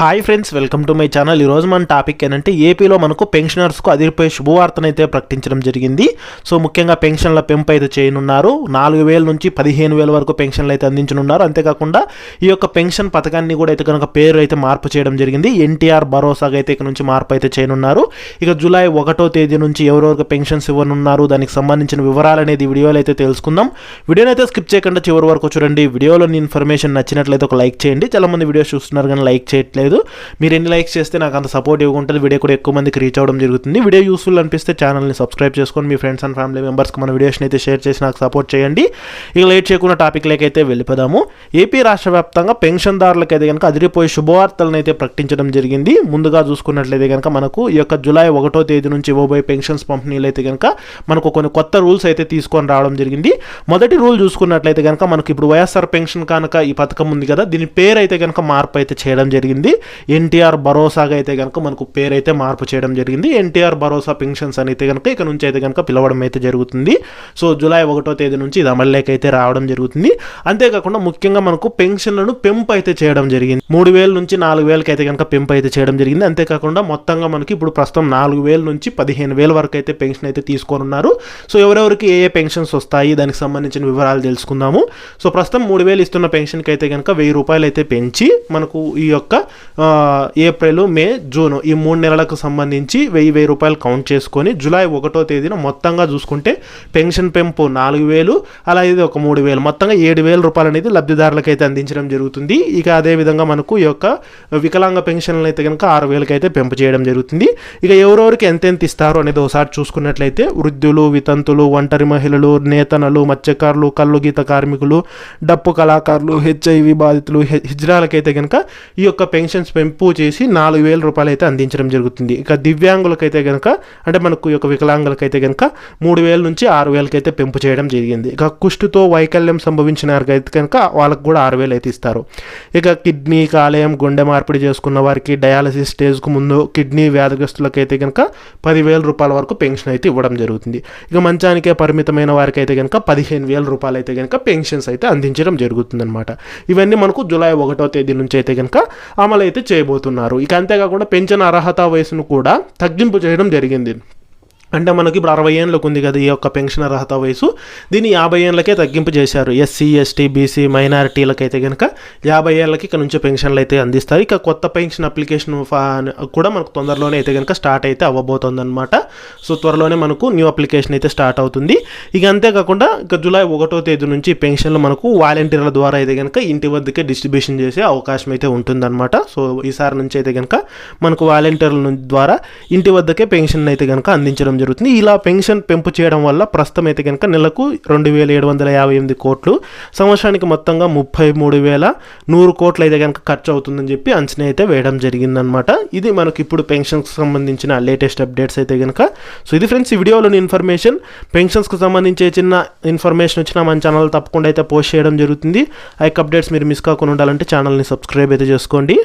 Hi friends welcome to my channel ఈరోజు మన topic ఏంటంటే ఏపీలో మనకు పెన్షనర్స్కు అదిరిపోయే శుభవార్తనైతే ప్రకటించడం జరిగింది. సో ముఖ్యంగా పెన్షన్ల పెంపు అయితే చేయనున్నారు. నాలుగు వేల నుంచి పదిహేను వేల వరకు పెన్షన్లు అయితే అందించనున్నారు. అంతేకాకుండా ఈ యొక్క పెన్షన్ పథకాన్ని కూడా అయితే కనుక పేరు అయితే మార్పు చేయడం జరిగింది. ఎన్టీఆర్ భరోసాగా అయితే ఇక నుంచి మార్పు అయితే చేయనున్నారు. ఇక జూలై ఒకటో తేదీ నుంచి ఎవరెవరికి పెన్షన్స్ ఇవ్వనున్నారు దానికి సంబంధించిన వివరాలు అనేది వీడియోలు వీడియోలో అయితే తెలుసుకుందాం. వీడియోని అయితే స్కిప్ చేయకుండా చివరి వరకు చూడండి. వీడియోలోని ఇన్ఫర్మేషన్ నచ్చినట్లయితే ఒక లైక్ చేయండి. చాలా మంది వీడియోస్ చూస్తున్నారు కానీ లైక్ చేయట్లేదు. మీరు ఎన్ని లైక్స్ చేస్తే నాకు అంత సపోర్ట్ ఇవ్వకుంటుంది వీడియో కూడా ఎక్కువ మందికి రీచ్ అవ్వడం జరుగుతుంది. వీడియో యూస్ఫుల్ అనిపిస్తే ఛానల్ని సబ్స్క్రైబ్ చేసుకొని మీ ఫ్రెండ్స్ అండ్ ఫ్యామిలీ మెంబర్స్కి మన వీడియోస్ని అయితే షేర్ చేసి నాకు సపోర్ట్ చేయండి. ఇక లేట్ చేయకుండా టాపిక్ అయితే వెళ్ళిపోదాము. ఏపీ రాష్ట్ర వ్యాప్తంగా పెన్షన్దారులకు అయితే కనుక అదిరిపోయే శుభవార్తలను అయితే ప్రకటించడం జరిగింది. ముందుగా చూసుకున్నట్లయితే కనుక మనకు ఈ యొక్క జూలై ఒకటో తేదీ నుంచి ఇవ్వబోయే పెన్షన్స్ పంపిణీలు అయితే కనుక మనకు కొన్ని కొత్త రూల్స్ అయితే తీసుకొని రావడం జరిగింది. మొదటి రూల్ చూసుకున్నట్లయితే కనుక మనకు ఇప్పుడు వైఎస్ఆర్ పెన్షన్ కనుక ఈ పథకం ఉంది కదా దీని పేరు అయితే కనుక మార్పు అయితే చేయడం జరిగింది. ఎన్టీఆర్ భరోసాగా అయితే కనుక మనకు పేరు అయితే మార్పు చేయడం జరిగింది. ఎన్టీఆర్ భరోసా పెన్షన్స్ అని అయితే కనుక ఇక నుంచి అయితే కనుక పిలవడం అయితే జరుగుతుంది. సో జూలై ఒకటో తేదీ నుంచి ఇది అమల్లోకి అయితే రావడం జరుగుతుంది. అంతేకాకుండా ముఖ్యంగా మనకు పెన్షన్లను పెంపు అయితే చేయడం జరిగింది. మూడు వేల నుంచి నాలుగు వేలకి అయితే కనుక పెంపు అయితే చేయడం జరిగింది. అంతేకాకుండా మొత్తంగా మనకి ఇప్పుడు ప్రస్తుతం నాలుగు వేల నుంచి పదిహేను వేల వరకు అయితే పెన్షన్ అయితే తీసుకొని ఉన్నారు. సో ఎవరెవరికి ఏ ఏ పెన్షన్స్ వస్తాయి దానికి సంబంధించిన వివరాలు తెలుసుకుందాము. సో ప్రస్తుతం మూడు వేలు ఇస్తున్న పెన్షన్కి అయితే కనుక వెయ్యి రూపాయలు అయితే పెంచి మనకు ఈ యొక్క ఏప్రిల్ మే జూన్ ఈ మూడు నెలలకు సంబంధించి వెయ్యి వెయ్యి రూపాయలు కౌంట్ చేసుకొని జూలై ఒకటో తేదీన మొత్తంగా చూసుకుంటే పెన్షన్ పెంపు నాలుగు వేలు అలా ఇది ఒక మూడు వేలు. మొత్తంగా ఏడు వేల రూపాయలు అనేది లబ్ధిదారులకు అయితే అందించడం జరుగుతుంది. ఇక అదేవిధంగా మనకు ఈ యొక్క వికలాంగ పెన్షన్లు అయితే కనుక ఆరు వేలకి అయితే పెంపు చేయడం జరుగుతుంది. ఇక ఎవరెవరికి ఎంతెంత ఇస్తారు అనేది ఒకసారి చూసుకున్నట్లయితే వృద్ధులు వితంతులు ఒంటరి మహిళలు నేతనలు మత్స్యకారులు కళ్ళు గీత కార్మికులు డప్పు కళాకారులు హెచ్ఐవి బాధితులు హిజ్రాలకైతే కనుక ఈ యొక్క పెన్షన్ పెన్షన్స్ పెంపు చేసి నాలుగు వేల రూపాయలు అయితే అందించడం జరుగుతుంది. ఇక దివ్యాంగులకైతే కనుక అంటే మనకు యొక్క వికలాంగులకైతే కనుక మూడు వేల నుంచి ఆరు వేలకైతే పెంపు చేయడం జరిగింది. ఇక కుష్టుతో వైకల్యం సంభవించిన వారికైతే కనుక వాళ్ళకు కూడా ఆరు వేలు అయితే ఇస్తారు. ఇక కిడ్నీ కాలేయం గుండె మార్పిడి చేసుకున్న వారికి డయాలసిస్ స్టేజ్కు ముందు కిడ్నీ వ్యాధిగ్రస్తులకైతే కనుక పదివేల రూపాయల వరకు పెన్షన్ అయితే ఇవ్వడం జరుగుతుంది. ఇక మంచానికే పరిమితమైన వారికి అయితే కనుక పదిహేను వేల రూపాయలు అయితే కనుక పెన్షన్స్ అయితే అందించడం జరుగుతుందన్నమాట. ఇవన్నీ మనకు జూలై ఒకటో తేదీ నుంచి అయితే కనుక అమలు అయితే చేయబోతున్నారు. ఇక అంతేకాకుండా పెన్షన్ అర్హత వయసును కూడా తగ్గింపు చేయడం జరిగింది. అంటే మనకి ఇప్పుడు అరవై ఏళ్ళకు ఉంది కదా ఈ యొక్క పెన్షన్ అర్హత వయసు. దీన్ని యాభై ఏళ్ళకే తగ్గింపు చేశారు. ఎస్సీ ఎస్టీ బీసీ మైనారిటీలకైతే కనుక యాభై ఏళ్ళకి ఇక్కడ నుంచి పెన్షన్లు అయితే అందిస్తారు. ఇక కొత్త పెన్షన్ అప్లికేషన్ కూడా మనకు తొందరలోనే అయితే కనుక స్టార్ట్ అయితే అవ్వబోతుంది అనమాట సో త్వరలోనే మనకు న్యూ అప్లికేషన్ అయితే స్టార్ట్ అవుతుంది. ఇక అంతేకాకుండా ఇక జూలై ఒకటో తేదీ నుంచి పెన్షన్లు మనకు వాలంటీర్ల ద్వారా అయితే కనుక ఇంటి వద్దకే డిస్ట్రిబ్యూషన్ చేసే అవకాశం అయితే ఉంటుందన్నమాట. సో ఈసారి నుంచి అయితే కనుక మనకు వాలంటీర్ల ద్వారా ఇంటి వద్దకే పెన్షన్ అయితే కనుక అందించడం జరుగుతుంది. ఇలా పెన్షన్ పెంపు చేయడం వల్ల ప్రస్తుతం అయితే కనుక నెలకు రెండు వేల ఏడు వందల యాభై ఎనిమిది కోట్లు సంవత్సరానికి మొత్తంగా ముప్పై మూడు వేల నూరు కోట్లు అయితే కనుక ఖర్చు అవుతుందని చెప్పి అంచనా అయితే వేయడం జరిగిందనమాట ఇది మనకి ఇప్పుడు పెన్షన్స్కి సంబంధించిన లేటెస్ట్ అప్డేట్స్ అయితే కనుక సో ఇది ఫ్రెండ్స్ ఈ వీడియోలోని ఇన్ఫర్మేషన్. పెన్షన్స్కి సంబంధించి చిన్న ఇన్ఫర్మేషన్ వచ్చినా మన ఛానల్ తప్పకుండా అయితే పోస్ట్ చేయడం జరుగుతుంది. ఆ యొక్క అప్డేట్స్ మీరు మిస్ కాకుండా ఉండాలంటే ఛానల్ని సబ్స్క్రైబ్ అయితే చేసుకోండి.